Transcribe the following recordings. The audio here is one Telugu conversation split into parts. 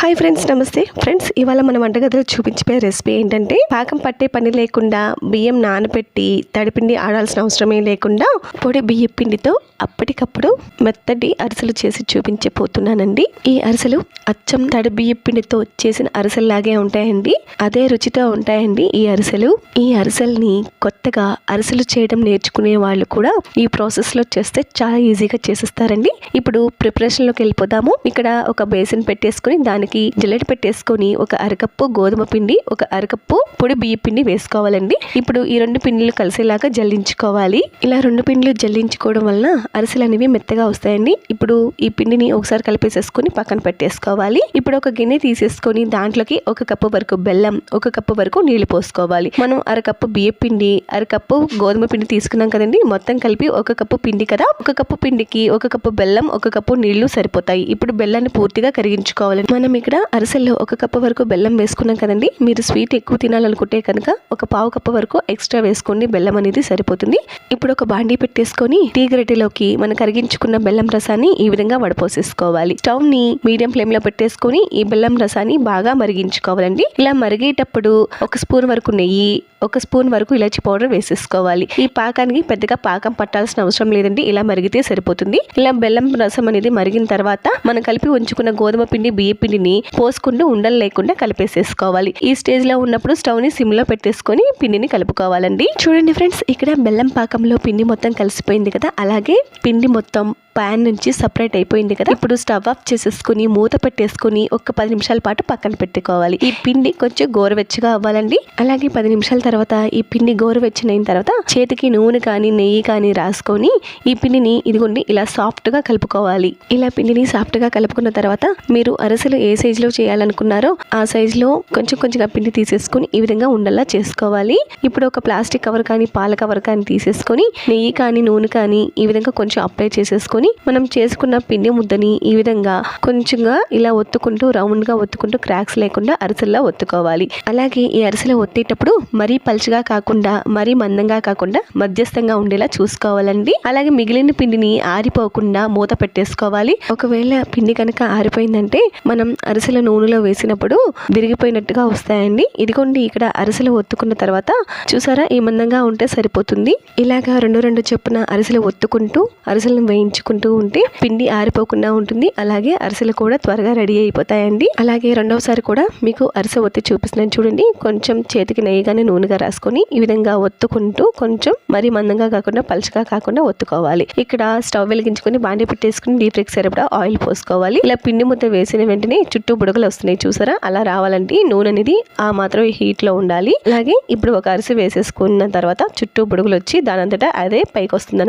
హాయ్ ఫ్రెండ్స్ నమస్తే. ఫ్రెండ్స్ ఇవాళ మన వంటగదిలో చూపించిపోయే రెసిపీ ఏంటంటే పాకం పట్టే పని లేకుండా బియ్యం నానబెట్టి తడిపిండి ఆడాల్సిన అవసరమే లేకుండా పొడి బియ్య పిండితో అప్పటికప్పుడు మెత్తటి అరిసెలు చేసి చూపించబోతున్నానండి. ఈ అరిసెలు అచ్చం తడి బియ్య పిండితో చేసిన అరిసెల్లాగే ఉంటాయండి. అదే రుచితో ఉంటాయండి ఈ అరిసెలు. ఈ అరిసెల్ని కొత్తగా అరిసెలు చేయడం నేర్చుకునే వాళ్ళు కూడా ఈ ప్రాసెస్లో చేస్తే చాలా ఈజీగా చేసేస్తారండి. ఇప్పుడు ప్రిపరేషన్లోకి వెళ్ళిపోదాము. ఇక్కడ ఒక బేసిన్ పెట్టేసుకుని దానికి జిల్లెట్ పెట్టేసుకొని ఒక అరకప్పు గోధుమ పిండి ఒక అరకప్పు పొడి బియ్య పిండి వేసుకోవాలండి. ఇప్పుడు ఈ రెండు పిండిలు కలిసేలాగా జల్లించుకోవాలి. ఇలా రెండు పిండిలు జల్లించుకోవడం వలన అరిసెలు అనేవి మెత్తగా వస్తాయండి. ఇప్పుడు ఈ పిండిని ఒకసారి కలిపేసేసుకొని పక్కన పెట్టేసుకోవాలి. ఇప్పుడు ఒక గిన్నె తీసేసుకొని దాంట్లోకి ఒక కప్పు వరకు బెల్లం ఒక కప్పు వరకు నీళ్ళు పోసుకోవాలి. మనం అరకప్పు బియ్య పిండి అరకప్పు గోధుమ పిండి తీసుకున్నాం కదండి. మొత్తం కలిపి ఒక కప్పు పిండి కదా. ఒక కప్పు పిండికి ఒక కప్పు బెల్లం ఒక కప్పు నీళ్ళు సరిపోతాయి. ఇప్పుడు బెల్లాన్ని పూర్తిగా కరిగించుకోవాలి మనం ఇక్కడ అరిసెల్లో ఒక కప్పు వరకు బెల్లం వేసుకున్నాం కదండి. మీరు స్వీట్ ఎక్కువ తినాలనుకుంటే కనుక ఒక పావు కప్పు వరకు ఎక్స్ట్రా వేసుకోండి బెల్లం అనేది సరిపోతుంది. ఇప్పుడు ఒక బాండీ పెట్టేసుకొని టీ గరిటెలోకి మనం కరిగించుకున్న బెల్లం రసాన్ని ఈ విధంగా వడపోసేసుకోవాలి. స్టవ్ని మీడియం ఫ్లేమ్లో పెట్టేసుకొని ఈ బెల్లం రసాన్ని బాగా మరిగించుకోవాలండి. ఇలా మరిగేటప్పుడు ఒక స్పూన్ వరకు నెయ్యి ఒక స్పూన్ వరకు ఇలాచి పౌడర్ వేసేసుకోవాలి. ఈ పాకానికి పెద్దగా పాకం పట్టాల్సిన అవసరం లేదండి. ఇలా మరిగితే సరిపోతుంది. ఇలా బెల్లం రసం అనేది మరిగిన తర్వాత మనం కలిపి ఉంచుకున్న గోధుమ పిండి బియ్య పిండిని పోసుకుంటూ ఉండలు లేకుండా కలిపేసేసుకోవాలి. ఈ స్టేజ్లో ఉన్నప్పుడు స్టవ్ని సిమ్లో పెట్టేసుకొని పిండిని కలుపుకోవాలండి. చూడండి ఫ్రెండ్స్ ఇక్కడ బెల్లం పాకంలో పిండి మొత్తం కలిసిపోయింది కదా? అలాగే పిండి మొత్తం ప్యాన్ నుంచి సపరేట్ అయిపోయింది కదా? ఇప్పుడు స్టవ్ ఆఫ్ చేసేసుకుని మూత పెట్టేసుకుని ఒక పది నిమిషాల పాటు పక్కన పెట్టుకోవాలి. ఈ పిండి కొంచెం గోరువెచ్చగా అవ్వాలండి. అలాగే పది నిమిషాల తర్వాత ఈ పిండి గోరువెచ్చనైన తర్వాత చేతికి నూనె కానీ నెయ్యి కానీ రాసుకొని ఈ పిండిని ఇదిగోండి ఇలా సాఫ్ట్గా కలుపుకోవాలి. ఇలా పిండిని సాఫ్ట్గా కలుపుకున్న తర్వాత మీరు అరిసెలు ఏ సైజ్లో చేయాలనుకున్నారో ఆ సైజ్లో కొంచెం కొంచెంగా పిండి తీసేసుకొని ఈ విధంగా ఉండల్లా చేసుకోవాలి. ఇప్పుడు ఒక ప్లాస్టిక్ కవర్ కానీ పాల కవర్ కానీ తీసేసుకొని నెయ్యి కానీ నూనె కానీ ఈ విధంగా కొంచెం అప్లై చేసేసుకొని మనం చేసుకున్న పిండి ముద్దని ఈ విధంగా కొంచెంగా ఇలా ఒత్తుకుంటూ రౌండ్గా ఒత్తుకుంటూ క్రాక్స్ లేకుండా అరిసెల్లా ఒత్తుకోవాలి. అలాగే ఈ అరిసెలు ఒత్తేటప్పుడు మరీ పలుచగా కాకుండా మరీ మందంగా కాకుండా మధ్యస్థంగా ఉండేలా చూసుకోవాలండి. అలాగే మిగిలిన పిండిని ఆరిపోకుండా మూత పెట్టేసుకోవాలి. ఒకవేళ పిండి కనుక ఆరిపోయిందంటే మనం అరిసెల నూనెలో వేసినప్పుడు విరిగిపోయినట్టుగా వస్తాయండి. ఇదిగోండి ఇక్కడ అరిసెలు ఒత్తుకున్న తర్వాత చూసారా ఈ మందంగా ఉంటే సరిపోతుంది. ఇలాగా రెండు రెండు చొప్పున అరిసెలు ఒత్తుకుంటూ అరిసెలను వేయించుకుంటూ ఉంటే పిండి ఆరిపోకుండా ఉంటుంది. అలాగే అరిసెలు కూడా త్వరగా రెడీ అయిపోతాయండి. అలాగే రెండవసారి కూడా మీకు అరిసె ఒత్తి చూపిస్తున్నాను చూడండి. కొంచెం చేతికి నెయ్యిగానే నూనెగా రాసుకొని ఈ విధంగా ఒత్తుకుంటూ కొంచెం మరీ మందంగా కాకుండా పలుచగా కాకుండా ఒత్తుకోవాలి. ఇక్కడ స్టవ్ వెలిగించుకొని బాండి పెట్టేసుకుని డీప్ ఫ్రైకి సరిపడా ఆయిల్ పోసుకోవాలి. ఇలా పిండి ముద్ద వేసిన వెంటనే చుట్టూ బుడగలు వస్తున్నాయి చూసారా? అలా రావాలంటే నూనె అనేది ఆ మాత్రం హీట్లో ఉండాలి. అలాగే ఇప్పుడు ఒక అరిసె వేసేసుకున్న తర్వాత చుట్టూ బుడగలు వచ్చి దానంతటా అదే పైకి వస్తుంది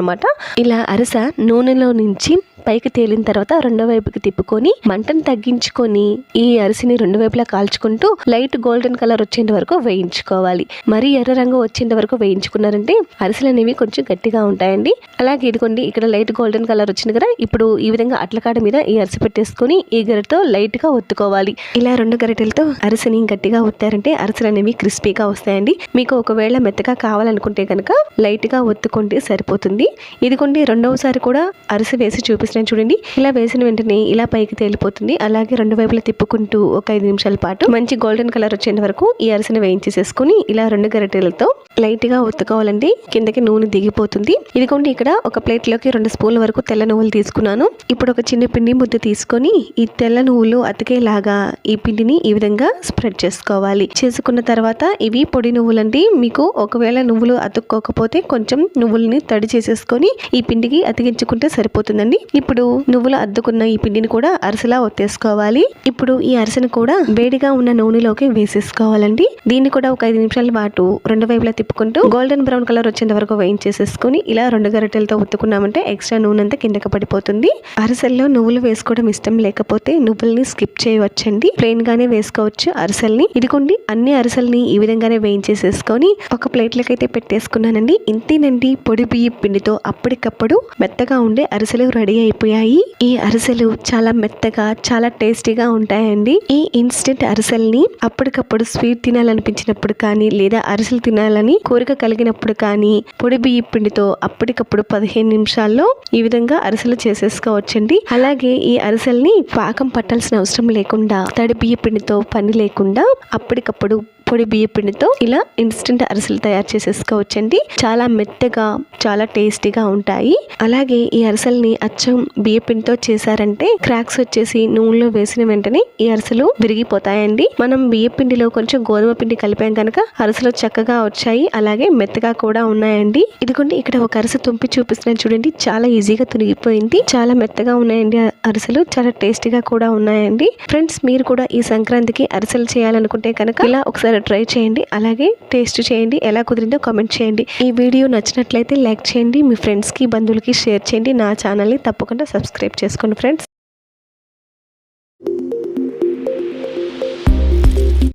ఇలా అరిసె నూనెలో నుంచి పైకి తేలిన తర్వాత రెండో వైపుకి తిప్పుకొని మంటను తగ్గించుకొని ఈ అరిసిని రెండు వైపులా కాల్చుకుంటూ లైట్ గోల్డెన్ కలర్ వచ్చేంత వరకు వేయించుకోవాలి. మరీ ఎర్ర రంగు వచ్చేంత వరకు వేయించుకున్నారంటే అరిసెలు అనేవి కొంచెం గట్టిగా ఉంటాయండి. అలాగే ఇదిగోండి ఇక్కడ లైట్ గోల్డెన్ కలర్ వచ్చింది కదా ఇప్పుడు ఈ విధంగా అట్లకాడ మీద ఈ అరిసె పెట్టేసుకొని ఈ గరిటతో లైట్గా ఒత్తుకోవాలి. ఇలా రెండు గరిటెలతో అరిసెని గట్టిగా ఒత్తారంటే అరిసెలు అనేవి క్రిస్పీగా వస్తాయండి. మీకు ఒకవేళ మెత్తగా కావాలనుకుంటే కనుక లైట్గా ఒత్తుకుంటే సరిపోతుంది. ఇదిగోండి రెండవసారి కూడా అరిసె వేసి చూపిస్తున్నాను చూడండి. ఇలా వేసిన వెంటనే ఇలా పైకి తేలిపోతుంది. అలాగే రెండు వైపులా తిప్పుకుంటూ ఒక ఐదు నిమిషాల పాటు మంచి గోల్డెన్ కలర్ వచ్చేంత వరకు ఈ అరిసెని వేయించేసేసుకుని ఇలా రెండు గరిటెలతో లైట్గా ఒత్తుకోవాలండి కిందకి నూనె దిగిపోతుంది. ఇదిగోండి ఇక్కడ ఒక ప్లేట్లోకి రెండు స్పూన్ల వరకు తెల్ల నువ్వులు తీసుకున్నాను. ఇప్పుడు ఒక చిన్న పిండి ముద్ద తీసుకొని ఈ తెల్ల నువ్వులు అతికేలాగా ఈ పిండిని ఈ విధంగా స్ప్రెడ్ చేసుకోవాలి. చేసుకున్న తర్వాత ఇవి పొడి నువ్వులండి. మీకు ఒకవేళ నువ్వులు అతుక్కోకపోతే కొంచెం నువ్వుల్ని తడి చేసేసుకొని ఈ పిండికి అతికించుకుంటే సరిపోతుందండి. ఇప్పుడు నువ్వులు అద్దుకున్న ఈ పిండిని కూడా అరిసెలా ఒత్తేసుకోవాలి. ఇప్పుడు ఈ అరిసెను కూడా వేడిగా ఉన్న నూనెలోకి వేసేసుకోవాలండి. దీన్ని కూడా ఒక ఐదు నిమిషాల పాటు రెండు వైపులా తిప్పుకుంటూ గోల్డెన్ బ్రౌన్ కలర్ వచ్చేంత వరకు వేయించేసేసుకుని ఇలా రెండు గరిటెలతో ఒత్తుకున్నామంటే ఎక్స్ట్రా నూనె అంతా కిందకి పడిపోతుంది. అరిసెల్లో నువ్వులు వేసుకోవడం ఇష్టం లేకపోతే నువ్వుల్ని స్కిప్ చేయవచ్చండి. ప్లెయిన్ గానే వేసుకోవచ్చు అరిసెల్ని. ఇదిగోండి అన్ని అరిసెల్ని ఈ విధంగానే వేయించేసేసుకొని ఒక ప్లేట్లకి అయితే పెట్టేసుకున్నానండి. ఇంతేనండి పొడి బియ్య పిండితో అప్పటికప్పుడు మెత్తగా ఉండే అరిసెలు రెడీ అయిపోయి అయిపోయాయి. ఈ అరిసెలు చాలా మెత్తగా చాలా టేస్టీగా ఉంటాయండి. ఈ ఇన్స్టెంట్ అరిసెల్ని అప్పటికప్పుడు స్వీట్ తినాలనిపించినప్పుడు కానీ లేదా అరిసెలు తినాలని కోరిక కలిగినప్పుడు కానీ పొడి బియ్య పిండితో అప్పటికప్పుడు పదిహేను నిమిషాల్లో ఈ విధంగా అరిసెలు చేసేసుకోవచ్చండి. అలాగే ఈ అరిసెల్ని పాకం పట్టాల్సిన అవసరం లేకుండా తడి బియ్య పిండితో పని లేకుండా అప్పటికప్పుడు పొడి బియ్య పిండితో ఇలా ఇన్స్టెంట్ అరిసెలు తయారు చేసేసుకోవచ్చండి. చాలా మెత్తగా చాలా టేస్టీగా ఉంటాయి. అలాగే ఈ అరిసెల్ని అచ్చం బియ్య పిండితో చేశారంటే క్రాక్స్ వచ్చేసి నూనెలో వేసిన వెంటనే ఈ అరిసెలు విరిగిపోతాయండి. మనం బియ్య పిండిలో కొంచెం గోధుమ పిండి కలిపాం కనుక అరిసెలు చక్కగా వచ్చాయి అలాగే మెత్తగా కూడా ఉన్నాయండి. ఇదిగోండి ఇక్కడ ఒక అరిసె తుంపి చూపిస్తున్నాను చూడండి. చాలా ఈజీగా తునిగిపోయింది చాలా మెత్తగా ఉన్నాయండి ఆ అరిసెలు. చాలా టేస్టీగా కూడా ఉన్నాయండి. ఫ్రెండ్స్ మీరు కూడా ఈ సంక్రాంతికి అరిసెలు చేయాలనుకుంటే కనుక ఇలా ఒకసారి ఒకసారి ట్రై చేయండి. అలాగే టేస్ట్ చేయండి. ఎలా కుదిరిందో కామెంట్ చేయండి. ఈ వీడియో నచ్చినట్లయితే లైక్ చేయండి. మీ ఫ్రెండ్స్కి బంధువులకి షేర్ చేయండి. నా ఛానల్ని తప్పకుండా సబ్స్క్రైబ్ చేసుకోండి ఫ్రెండ్స్